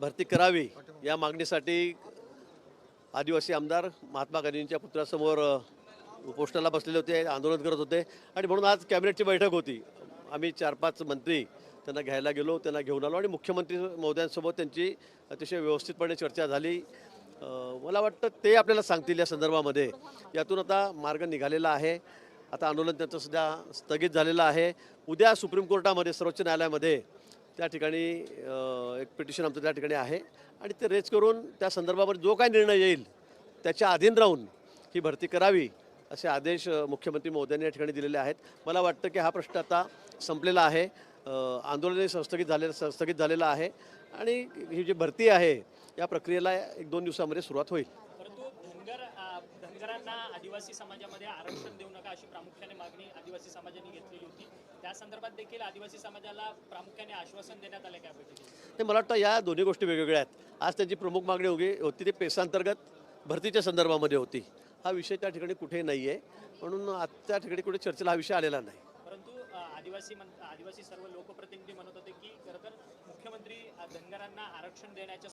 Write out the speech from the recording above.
भरती करावी या मागणीसाठी आदिवासी आमदार महात्मा गांधींच्या पुतळ्यासमोर उपोषणाला बसलेले होते आंदोलन करत होते. आणि म्हणून आज कॅबिनेटची बैठक होती. आम्ही चार पाच मंत्री त्यांना घ्यायला गेलो त्यांना घेऊन आलो आणि मुख्यमंत्री महोदयांसोबत त्यांची अतिशय व्यवस्थितपणे चर्चा झाली. मला वाटतं ते आपल्याला सांगतील या संदर्भामध्ये. यातून आता मार्ग निघालेला आहे. आता आंदोलन त्यांचं सध्या स्थगित झालेलं आहे. उद्या सुप्रीम कोर्टामध्ये सर्वोच्च न्यायालयामध्ये त्या ठिकाणी एक पिटिशन आमचं त्या ठिकाणी आहे. आणि ते रेज करून त्या संदर्भामध्ये जो काय निर्णय येईल त्याच्या अधीन राहून ही भरती करावी असे आदेश मुख्यमंत्री महोदयांनी या ठिकाणी दिलेले आहेत. मला वाटतं की हा प्रश्न आता संपलेला आहे. अ, आंदोलनही संस्थगित झालेलं संस्थगित झालेलं आहे. आणि ही जी भरती आहे या प्रक्रियेला एक दोन दिवसामध्ये सुरुवात होईल. परंतु धनगर धनगरांना आदिवासी समाजामध्ये आरक्षण देऊ नका अशी प्रामुख्याने मागणी आदिवासी समाजाने घेतलेली होती. त्या संदर्भात देखील आदिवासी समाजाला प्रामुख्याने आश्वासन देण्यात आले काय बैठकीत ते मला वाटतं या दोन्ही गोष्टी वेगवेगळ्या आहेत. आज त्यांची प्रमुख मागणी होगी होती ती पेसांतर्गत भरतीच्या संदर्भामध्ये होती. हा विषय त्या ठिकाणी कुठेही नाही आहे म्हणून आज त्या ठिकाणी कुठे चर्चेला हा विषय आलेला नाही. परंतु आदिवासी आदिवासी सर्व लोकप्रतिनिधी म्हणत होते की खरं तर मुख्यमंत्री धनगरांना आरक्षण देण्याच्या